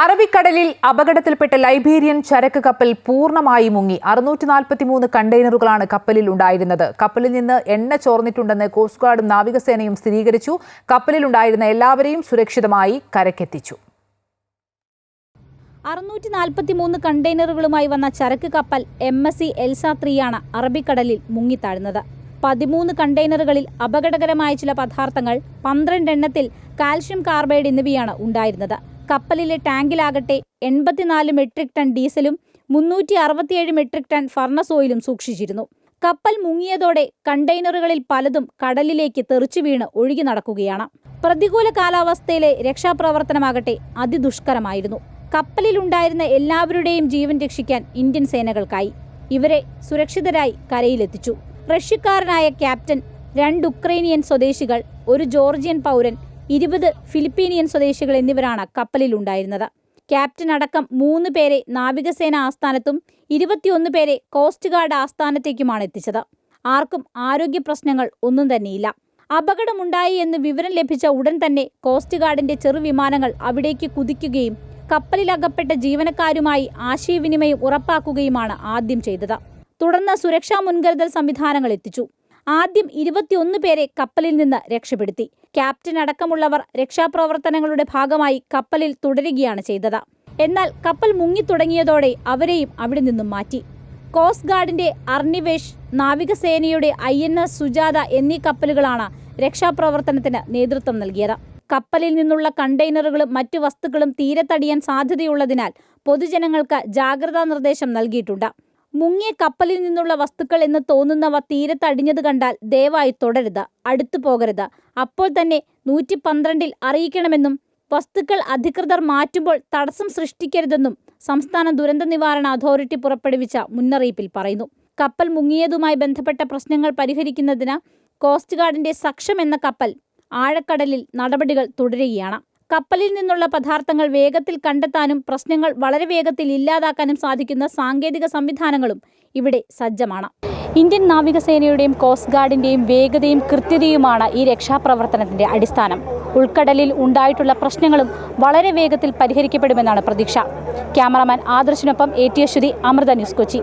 അറബിക്കടലിൽ അപകടത്തിൽപ്പെട്ട ലൈബീരിയൻ ചരക്ക് കപ്പൽ പൂർണമായി മുങ്ങി. അറുന്നൂറ്റി നാൽപ്പത്തിമൂന്ന് കണ്ടെയ്നറുകളാണ് കപ്പലിൽ ഉണ്ടായിരുന്നത്. കപ്പലിൽ നിന്ന് എണ്ണ ചോർന്നിട്ടുണ്ടെന്ന് കോസ്റ്റ് ഗാർഡും നാവികസേനയും സ്ഥിരീകരിച്ചു. കപ്പലിലുണ്ടായിരുന്ന എല്ലാവരെയും സുരക്ഷിതമായി കരക്കെത്തിച്ചു. അറുന്നൂറ്റി നാൽപ്പത്തി മൂന്ന് കണ്ടെയ്നറുകളുമായി വന്ന ചരക്ക് കപ്പൽ എം എസ് സി എൽസ ത്രീയാണ് അറബിക്കടലിൽ മുങ്ങിത്താഴ്ന്നത്. പതിമൂന്ന് കണ്ടെയ്നറുകളിൽ അപകടകരമായ ചില പദാർത്ഥങ്ങൾ പന്ത്രണ്ട് എണ്ണത്തിൽ കാൽഷ്യം കാർബൈഡ് എന്നിവയാണ് ഉണ്ടായിരുന്നത്. കപ്പലിലെ ടാങ്കിലാകട്ടെ എൺപത്തിനാല് മെട്രിക് ടൺ ഡീസലും മുന്നൂറ്റി അറുപത്തിയേഴ് മെട്രിക് ടൺ ഫർണസ് ഓയിലും സൂക്ഷിച്ചിരുന്നു. കപ്പൽ മുങ്ങിയതോടെ കണ്ടെയ്നറുകളിൽ പലതും കടലിലേക്ക് തെറിച്ചു വീണ് ഒഴുകി നടക്കുകയാണ്. പ്രതികൂല കാലാവസ്ഥയിലെ രക്ഷാപ്രവർത്തനമാകട്ടെ അതിദുഷ്കരമായിരുന്നു. കപ്പലിലുണ്ടായിരുന്ന എല്ലാവരുടെയും ജീവൻ രക്ഷിക്കാൻ ഇന്ത്യൻ സേനകൾക്കായി ഇവരെ സുരക്ഷിതരായി കരയിലെത്തിച്ചു. റഷ്യക്കാരനായ ക്യാപ്റ്റൻ രണ്ട് ഉക്രൈനിയൻ സ്വദേശികൾ ഒരു ജോർജിയൻ പൗരൻ ഇരുപത് ഫിലിപ്പീനിയൻ സ്വദേശികൾ എന്നിവരാണ് കപ്പലിലുണ്ടായിരുന്നത്. ക്യാപ്റ്റൻ അടക്കം മൂന്ന് പേരെ നാവികസേന ആസ്ഥാനത്തും ഇരുപത്തിയൊന്ന് പേരെ കോസ്റ്റ് ഗാർഡ് ആസ്ഥാനത്തേക്കുമാണ് എത്തിച്ചത്. ആർക്കും ആരോഗ്യ പ്രശ്നങ്ങൾ ഒന്നും തന്നെയില്ല. അപകടമുണ്ടായി എന്ന് വിവരം ലഭിച്ച ഉടൻ തന്നെ കോസ്റ്റ് ഗാർഡിന്റെ ചെറുവിമാനങ്ങൾ അവിടേക്ക് കുതിക്കുകയും കപ്പലിലകപ്പെട്ട ജീവനക്കാരുമായി ആശയവിനിമയം ഉറപ്പാക്കുകയുമാണ് ആദ്യം ചെയ്തത്. തുടർന്ന് സുരക്ഷാ മുൻകരുതൽ സംവിധാനങ്ങൾ എത്തിച്ചു. ആദ്യം ഇരുപത്തിയൊന്ന് പേരെ കപ്പലിൽ നിന്ന് രക്ഷപ്പെടുത്തി. ക്യാപ്റ്റൻ അടക്കമുള്ളവർ രക്ഷാപ്രവർത്തനങ്ങളുടെ ഭാഗമായി കപ്പലിൽ തുടരുകയാണ് ചെയ്തത്. എന്നാൽ കപ്പൽ മുങ്ങിത്തുടങ്ങിയതോടെ അവരെയും അവിടെ നിന്നും മാറ്റി. കോസ്റ്റ് ഗാർഡിന്റെ അർണിവേഷ് നാവികസേനയുടെ ഐ എൻ എസ് സുജാത എന്നീ കപ്പലുകളാണ് രക്ഷാപ്രവർത്തനത്തിന് നേതൃത്വം നൽകിയത്. കപ്പലിൽ നിന്നുള്ള കണ്ടെയ്നറുകളും മറ്റു വസ്തുക്കളും തീരത്തടിയാൻ സാധ്യതയുള്ളതിനാൽ പൊതുജനങ്ങൾക്ക് ജാഗ്രതാ നിർദ്ദേശം നൽകിയിട്ടുണ്ട്. മുങ്ങിയ കപ്പലിൽ നിന്നുള്ള വസ്തുക്കൾ എന്ന് തോന്നുന്നവ തീരത്തടിഞ്ഞത് കണ്ടാൽ ദയവായി തുടരുത് അടുത്തു പോകരുത്. അപ്പോൾ തന്നെ നൂറ്റി പന്ത്രണ്ടിൽ അറിയിക്കണമെന്നും വസ്തുക്കൾ അധികൃതർ മാറ്റുമ്പോൾ തടസ്സം സൃഷ്ടിക്കരുതെന്നും സംസ്ഥാന ദുരന്ത നിവാരണ അതോറിറ്റി പുറപ്പെടുവിച്ച മുന്നറിയിപ്പിൽ പറയുന്നു. കപ്പൽ മുങ്ങിയതുമായി ബന്ധപ്പെട്ട പ്രശ്നങ്ങൾ പരിഹരിക്കുന്നതിന് കോസ്റ്റ് ഗാർഡിന്റെ സക്ഷം എന്ന കപ്പൽ ആഴക്കടലിൽ നടപടികൾ തുടരുകയാണ്. കപ്പലിൽ നിന്നുള്ള പദാർത്ഥങ്ങൾ വേഗത്തിൽ കണ്ടെത്താനും പ്രശ്നങ്ങൾ വളരെ വേഗത്തിൽ ഇല്ലാതാക്കാനും സാധിക്കുന്ന സാങ്കേതിക സംവിധാനങ്ങളും ഇവിടെ സജ്ജമാണ്. ഇന്ത്യൻ നാവികസേനയുടെയും കോസ്റ്റ് ഗാർഡിന്റെയും വേഗതയും കൃത്യതയുമാണ് ഈ രക്ഷാപ്രവർത്തനത്തിന്റെ അടിസ്ഥാനം. ഉൾക്കടലിൽ ഉണ്ടായിട്ടുള്ള പ്രശ്നങ്ങളും വളരെ വേഗത്തിൽ പരിഹരിക്കപ്പെടുമെന്നാണ് പ്രതീക്ഷ. Cameraman ആദർശിനൊപ്പം A T Aswathy Amrita news Kochi.